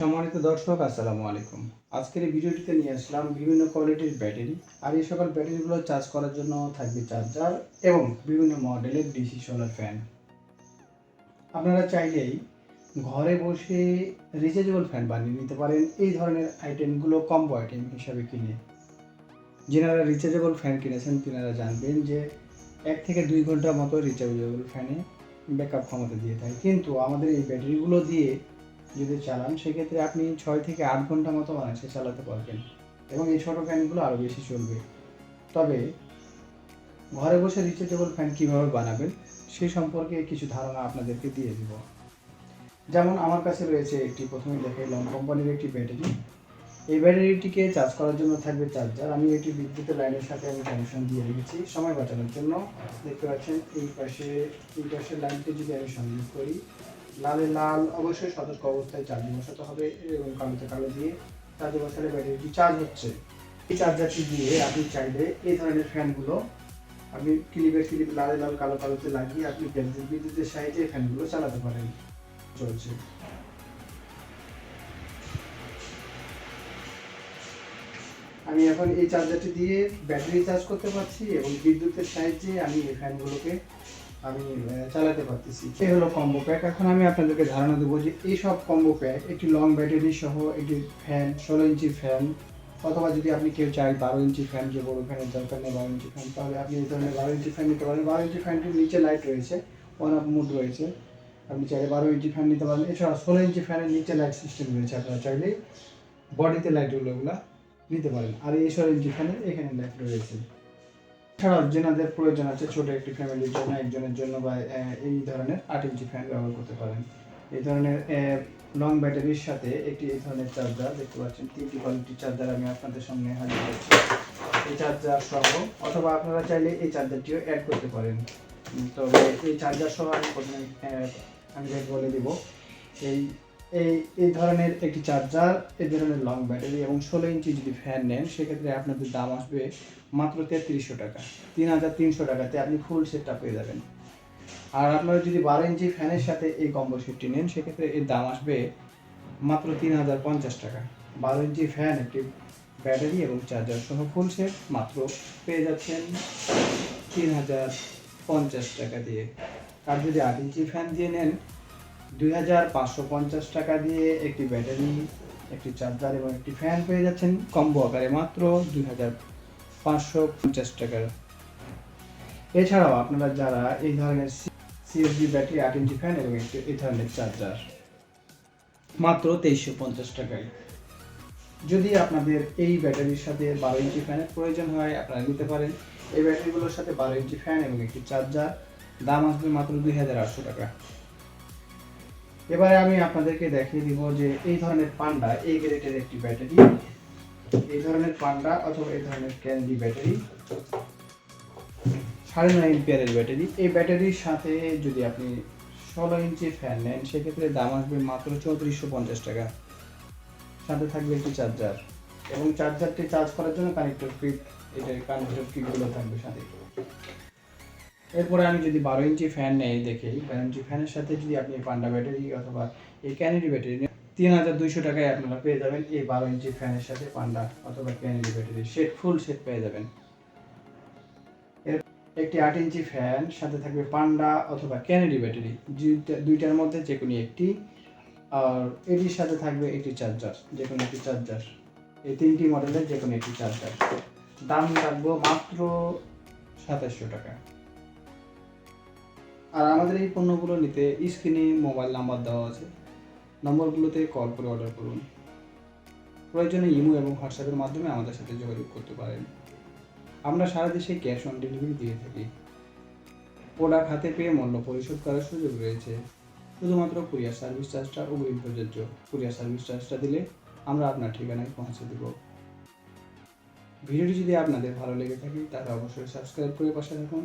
সম্মানিত দর্শক, আসসালামু আলাইকুম। আজকের এই ভিডিওটিতে নিয়ে আসলাম বিভিন্ন কোয়ালিটির ব্যাটারি আর এই সকল ব্যাটারিগুলো চার্জ করার জন্য থাকবে চার্জার এবং বিভিন্ন মডেলের ডিসি সোলার ফ্যান আপনারা চাইলেই ঘরে বসে রিচার্জেবল ফ্যান বানিয়ে নিতে পারেন এই ধরনের আইটেমগুলো কম্বো আইটেম হিসাবে কিনে। যেনারা রিচার্জেবল ফ্যান কিনেছেন, তিনারা জানবেন যে এক থেকে দুই ঘণ্টার মতো রিচার্জেবল ফ্যানে ব্যাকআপ ক্ষমতা দিয়ে থাকে। কিন্তু আমাদের এই ব্যাটারিগুলো দিয়ে যদি চালান, সেক্ষেত্রে আপনি ছয় থেকে আট ঘণ্টা মতো অনায়াসে চালাতে পারবেন। এবং এই ছোটো ফ্যানগুলো আরও বেশি চলবে। তবে ঘরে বসে রিচার্জেবল ফ্যান কীভাবে বানাবেন সেই সম্পর্কে কিছু ধারণা আপনাদেরকে দিয়ে দিব। যেমন আমার কাছে রয়েছে একটি, প্রথমে দেখে লং কোম্পানির একটি ব্যাটারি। এই ব্যাটারিটিকে চার্জ করার জন্য থাকবে চার্জার আমি এটি বিদ্যুতের লাইনের সাথে আমি কানেকশন দিয়ে রেখেছি সময় বাঁচানোর জন্য। দেখতে পাচ্ছেন এই পাশে, এই পাশের লাইনটি যদি আমি সংযোগ করি লালে লাল অবশ্যই সতর্ক অবস্থায় চার্জিং বসাতে হবে এবং কালোতে কালো দিয়ে চার্জে বসালে ব্যাটারিটি চার্জ হচ্ছে। এই চার্জারটি দিয়ে আপনি চাইলে এই ধরনের ফ্যানগুলো আপনি ক্লিপের ক্লিপ লালে লাল, কালো কালোতে লাগিয়ে আপনি বিদ্যুতের সাহায্যে ফ্যানগুলো চালাতে পারেন। চলছে। আমি এখন এই চার্জারটি দিয়ে ব্যাটারি চার্জ করতে পারছি এবং বিদ্যুতের সাহায্যে আমি এই ফ্যানগুলোকে আমি চালাতে পারতেছি। এই হলো কম্বো প্যাক এখন আমি আপনাদেরকে ধারণা দেবো যে এই সব কম্বো প্যাক একটি লং ব্যাটারি সহ একটি ফ্যান ষোলো ইঞ্চি ফ্যান অথবা যদি আপনি কেউ চাই বারো ইঞ্চি ফ্যান যে বড় ফ্যানের দরকার নেই, বারো ইঞ্চি ফ্যান তাহলে আপনি এই ধরনের বারো ইঞ্চি ফ্যান নিতে পারেন। বারো ইঞ্চি ফ্যানটির নিচে লাইট রয়েছে ওয়ান আপ মুড রয়েছে। আপনি চাইলে বারো ইঞ্চি ফ্যান নিতে পারেন। এছাড়া ষোলো ইঞ্চি ফ্যানের নিচে লাইট সিস্টেম রয়েছে, আপনারা চাইলে বডিতে লাইটগুলো ওগুলা নিতে পারেন। আর এই ষোলো ইঞ্চি ফ্যানের এখানে লাইট রয়েছে। এছাড়াও যেনাদের প্রয়োজন আছে, ছোট একটি ফ্যামিলির জন্য, একজনের জন্য বা এই ধরনের আট ইঞ্চি ফ্যান ব্যবহার করতে পারেন। এই ধরনের লং ব্যাটারির সাথে একটি এই ধরনের চার্জার দেখতে পাচ্ছেন, তিনটি কোয়ালিটির চার্জার আমি আপনাদের সামনে হাজির করছি। এই চার্জার সহ, অথবা আপনারা চাইলে এই চার্জারটিও অ্যাড করতে পারেন। তবে এই চার্জার সহ আমি প্রথমে আমি বলে দিব। এই এই এই ধরনের একটি চার্জার এই ধরনের লং ব্যাটারি এবং ষোলো ইঞ্চি যদি ফ্যান নেন, সেক্ষেত্রে আপনাদের দাম আসবে মাত্র তেত্রিশশো টাকা। তিন হাজার তিনশো টাকাতে আপনি ফুল সেটটা পেয়ে যাবেন। আর আপনারা যদি বারো ইঞ্চি ফ্যানের সাথে এই কম্বো সেটটি নেন, সেক্ষেত্রে এর দাম আসবে মাত্র তিন হাজার পঞ্চাশ টাকা। বারো ইঞ্চি ফ্যান একটি ব্যাটারি এবং চার্জার সহ ফুল সেট মাত্র পেয়ে যাচ্ছেন তিন হাজার পঞ্চাশ টাকা দিয়ে। আর যদি আট ইঞ্চি ফ্যান দিয়ে নেন দুই হাজার পাঁচশো পঞ্চাশ টাকা দিয়ে একটি ব্যাটারি, একটি চার্জার এবং একটি ফ্যান পেয়ে যাচ্ছেন। কম্বো আকারে মাত্র দুই হাজার পাঁচশো পঞ্চাশ টাকার। এছাড়াও আপনারা যারা এই ধরনের সিএসডি ব্যাটারি, আট ইঞ্চি ফ্যান এবং একটি এই ধরনের চার্জার, মাত্র তেইশশো পঞ্চাশ টাকায়। যদি আপনাদের এই ব্যাটারির সাথে বারো ইঞ্চি ফ্যানের প্রয়োজন হয়, আপনারা নিতে পারেন। এই ব্যাটারিগুলোর সাথে বারো ইঞ্চি ফ্যান এবং একটি চার্জার, দাম আসবে মাত্র দুই হাজার আটশো টাকা। এবারে আমি আপনাদেরকে দেখিয়ে দিব যে এই ধরনের পান্ডা এই গ্রেডের একটি ব্যাটারি, এই ধরনের পান্ডা অথবা এই ধরনের ক্যান্ডি ব্যাটারি, সাড়ে নয় এম্পিয়ারের ব্যাটারি। এই ব্যাটারির সাথে যদি আপনি ষোলো ইঞ্চি ফ্যান নেন, সেক্ষেত্রে দাম আসবে মাত্র চৌত্রিশশো পঞ্চাশ টাকা। সাথে থাকবে একটি চার্জার এবং চার্জারটি চার্জ করার জন্য কানেক্টর কিট এটার কানেক্টর কিটগুলো থাকবে সাথে। এরপরে আমি যদি বারো ইঞ্চি ফ্যান নেই দেখি বারো ইঞ্চি ফ্যানের সাথে যদি আপনি পান্ডা ব্যাটারি অথবা এই ক্যানেডি ব্যাটারি তিন হাজার দুইশো টাকায় আপনারা পেয়ে যাবেন এই বারো ইঞ্চি ফ্যানের সাথে পান্ডা অথবা Kennedy battery set full set পেয়ে যাবেন। এর একটি আট ইঞ্চি ফ্যান সাথে থাকবে পান্ডা অথবা ক্যানেডি ব্যাটারি দুইটা- দুইটার মধ্যে যে কোনো একটি। আর এটির সাথে থাকবে একটি চার্জার যে কোনো একটি চার্জার এই তিনটি মডেলের যে কোনো একটি চার্জার দাম থাকব মাত্র সাতাশশো টাকা। আর আমাদের এই পণ্যগুলো নিতে স্ক্রিনে মোবাইল নাম্বার দেওয়া আছে। নম্বরগুলোতে কল করে অর্ডার করুন। প্রয়োজনে ইমো এবং হোয়াটসঅ্যাপের মাধ্যমে আমাদের সাথে যোগাযোগ করতে পারেন। আমরা সারা দেশে ক্যাশ অন ডেলিভারি দিয়ে থাকি। প্রোডাক্ট হাতে পেয়ে মূল্য পরিশোধ করার সুযোগ রয়েছে। শুধুমাত্র কুরিয়ার সার্ভিস চার্জটা অগ্রিম প্রযোজ্য। কুরিয়ার সার্ভিস চার্জটা দিলে আমরা আপনার ঠিকানায় পৌঁছে দেব। ভিডিওটি যদি আপনাদের ভালো লেগে থাকে, তাহলে অবশ্যই সাবস্ক্রাইব করে পাশে রাখুন